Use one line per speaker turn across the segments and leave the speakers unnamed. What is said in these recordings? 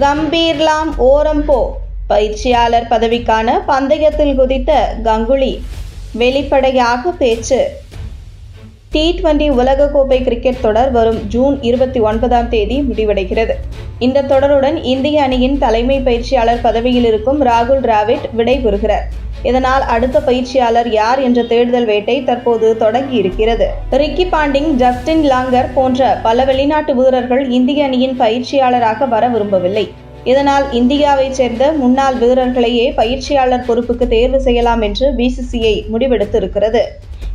கம்பீர்லாம் ஓரம் போ. பயிற்சியாளர் பதவிக்கான பந்தயத்தில் குதித்த கங்குலி வெளிப்படையாக பேச்சு. டி டுவெண்டி உலகக்கோப்பை கிரிக்கெட் தொடர் வரும் ஜூன் இருபத்தி ஒன்பதாம் தேதி முடிவடைகிறது. இந்த தொடருடன் இந்திய அணியின் தலைமை பயிற்சியாளர் பதவியில் இருக்கும் ராகுல் டிராவிட் விடைபெறுகிறார். இதனால் அடுத்த பயிற்சியாளர் யார் என்ற தேடுதல் வேட்டை தற்போது தொடங்கி இருக்கிறது ரிக்கி பாண்டிங் ஜஸ்டின் லாங்கர் போன்ற பல வெளிநாட்டு வீரர்கள் இந்திய அணியின் பயிற்சியாளராக வர விரும்பவில்லை. இதனால் இந்தியாவைச் சேர்ந்த முன்னாள் வீரர்களையே பயிற்சியாளர் பொறுப்புக்கு தேர்வு செய்யலாம் என்று பிசிசிஐ முடிவெடுத்திருக்கிறது.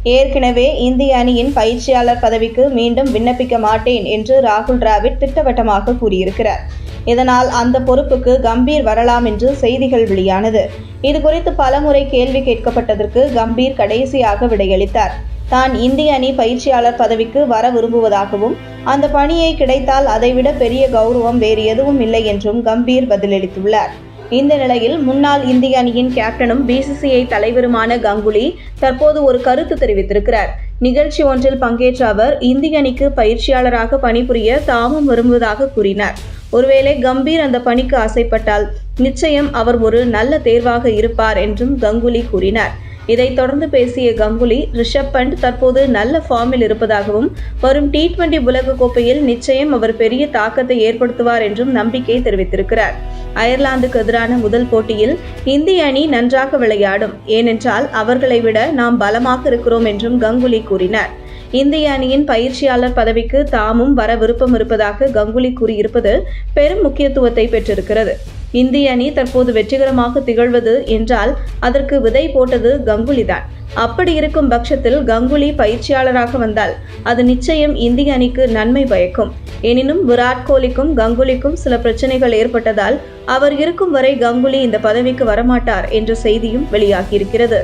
ஏற்கனவே இந்திய அணியின் பயிற்சியாளர் பதவிக்கு மீண்டும் விண்ணப்பிக்க மாட்டேன் என்று ராகுல் டிராவிட் திட்டவட்டமாக கூறியிருக்கிறார். இதனால் அந்த பொறுப்புக்கு கம்பீர் வரலாம் என்று செய்திகள் வெளியானது. இது குறித்து பலமுறை கேள்வி கேட்கப்பட்டதற்கு கம்பீர் கடைசியாக விடையளித்தார். தான் இந்திய அணி பயிற்சியாளர் பதவிக்கு வர விரும்புவதாகவும் அந்த பணியை கிடைத்தால் அதைவிட பெரிய கௌரவம் வேறு எதுவும் இல்லை என்றும் கம்பீர் பதிலளித்துள்ளார். இந்த நிலையில் முன்னாள் இந்திய அணியின் கேப்டனும் பிசிசிஐ தலைவருமான கங்குலி தற்போது ஒரு கருத்து தெரிவித்திருக்கிறார். நிகழ்ச்சி ஒன்றில் பங்கேற்ற அவர் இந்திய அணிக்கு பயிற்சியாளராக பணிபுரிய தாமும் விரும்புவதாக கூறினார். ஒருவேளை கம்பீர் அந்த பணிக்கு ஆசைப்பட்டால் நிச்சயம் அவர் ஒரு நல்ல தேர்வாக இருப்பார் என்றும் கங்குலி கூறினார். இதைத் தொடர்ந்து பேசிய கங்குலி ரிஷப் பண்ட் தற்போது நல்ல ஃபார்மில் இருப்பதாகவும் வரும் டி டுவெண்டி உலகக்கோப்பையில் நிச்சயம் அவர் பெரிய தாக்கத்தை ஏற்படுத்துவார் என்றும் நம்பிக்கை தெரிவித்திருக்கிறார். அயர்லாந்துக்கு எதிரான முதல் போட்டியில் இந்திய அணி நன்றாக விளையாடும். ஏனென்றால் அவர்களை விட நாம் பலமாக இருக்கிறோம் என்றும் கங்குலி கூறினார். இந்திய அணியின் பயிற்சியாளர் பதவிக்கு தாமும் வர விருப்பம் இருப்பதாக கங்குலி கூறியிருப்பது பெரும் முக்கியத்துவத்தை பெற்றிருக்கிறது. இந்திய அணி தற்போது வெற்றிகரமாக திகழ்வது என்றால் அதற்கு விதை போட்டது கங்குலி தான் அப்படி இருக்கும் பட்சத்தில் கங்குலி பயிற்சியாளராக வந்தால் அது நிச்சயம் இந்திய அணிக்கு நன்மை பயக்கும். எனினும் விராட் கோலிக்கும் கங்குலிக்கும் சில பிரச்சனைகள் ஏற்பட்டதால் அவர் இருக்கும் வரை கங்குலி இந்த பதவிக்கு வரமாட்டார் என்ற செய்தியும் வெளியாகியிருக்கிறது.